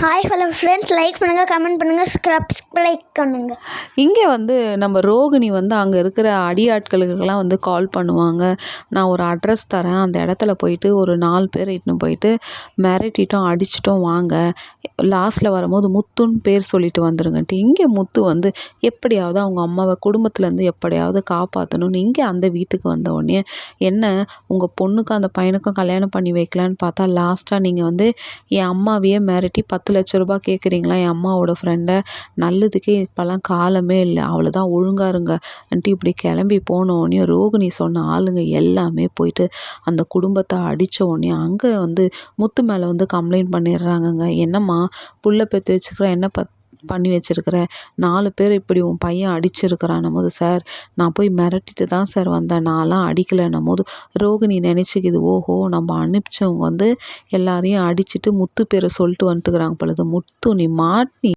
Hi hello friends like பண்ணுங்கள் comment பண்ணுங்கள் subscribe பண்ணுங்கள் இங்கே வந்து நம்ம ரோகிணி வந்து அங்கே இருக்கிற அடியாட்களுக்கெல்லாம் வந்து கால் பண்ணுவாங்க. நான் ஒரு அட்ரஸ் தரேன். அந்த இடத்துல போயிட்டு ஒரு நாலு பேர் இட்டுன்னு போயிட்டு மிரட்டிட்டோம் அடிச்சிட்டோம் வாங்க. லாஸ்ட்டில் வரும்போது முத்துன்னு பேர் சொல்லிட்டு வந்துருங்கன்ட்டு. இங்கே முத்து வந்து எப்படியாவது அவங்க அம்மாவை குடும்பத்துலேருந்து எப்படியாவது காப்பாற்றணும்னு இங்கே அந்த வீட்டுக்கு வந்த உடனே என்ன உங்கள் பொண்ணுக்கும் அந்த பையனுக்கும் கல்யாணம் பண்ணி வைக்கலான்னு பார்த்தா லாஸ்ட்டாக நீங்கள் வந்து என் அம்மாவையே மிரட்டி பத்து லட்ச ரூபாய் கேட்குறீங்களா என் அம்மாவோட ஃப்ரெண்டை நல்லதுக்கே இப்போல்லாம் காலமே இல்லை. அவ்வளோதான் ஒழுங்கா இருங்க அன்ட்டு இப்படி கிளம்பி போனோடனே ரோகிணி சொன்ன ஆளுங்க எல்லாமே போயிட்டு அந்த குடும்பத்தை அடித்த உடனே அங்கே வந்து முத்து மேலே வந்து கம்ப்ளைண்ட் பண்ணிடுறாங்கங்க. என்னம்மா? புள்ள பெற்று வச்சுக்கிற என்ன பத் பண்ணி வச்சிருக்கிற நாலு பேர் இப்படி உன் பையன் அடிச்சிருக்கிறான்னும் போது சார் நான் போய் மிரட்டிட்டு தான் சார் வந்தேன். நான்லாம் அடிக்கலைன்னும் போது ரோகிணி நினச்சிக்கிது ஓஹோ நம்ம அனுப்பிச்சவங்க வந்து எல்லாரையும் அடிச்சிட்டு முத்து பேரை சொல்லிட்டு வந்துட்டுக்கிறாங்க பொழுது முத்து நீ மாட்டி